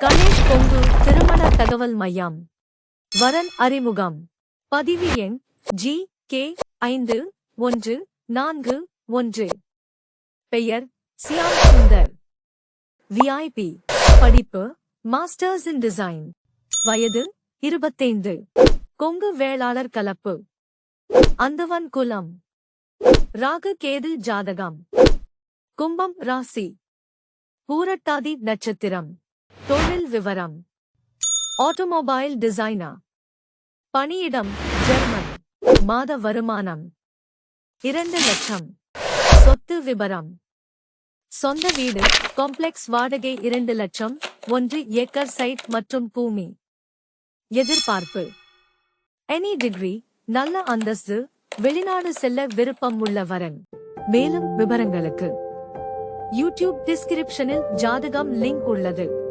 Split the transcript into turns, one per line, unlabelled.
கணேஷ் கொங்கு திருமண தகவல் மையம். வரன் அறிமுகம். பதிவு எண் ஜி கே ஐந்து ஒன்று நான்கு ஒன்று. பெயர் சியாம் சுந்தர் விஐபி படிப்பு மாஸ்டர்ஸ் இன் டிசைன் வயது இருபத்தைந்து. கொங்கு வேளாளர் கலப்பு. அந்தவன் குலம். ராகு கேது ஜாதகம். கும்பம் ராசி. பூரட்டாதி நட்சத்திரம். தொழில் விவரம். Automobile designer. பணியிடம் ஜெர்மன். மாத வருமானம். இரண்டு லட்சம். சொத்து விபரம். சொந்த வீடு காம்ப்ளெக்ஸ் வாடகை இரண்டு லட்சம். ஒன்று ஏக்கர் சைட் மற்றும் பூமி. எதிர்பார்ப்பு. எனி டிகிரி நல்ல அந்தஸ்து வெளிநாடு செல்ல விருப்பம் உள்ள வரன் மேலும் விவரங்களுக்கு. யூடியூப் டிஸ்கிரிப்ஷனில் ஜாதகம் லிங்க் உள்ளது.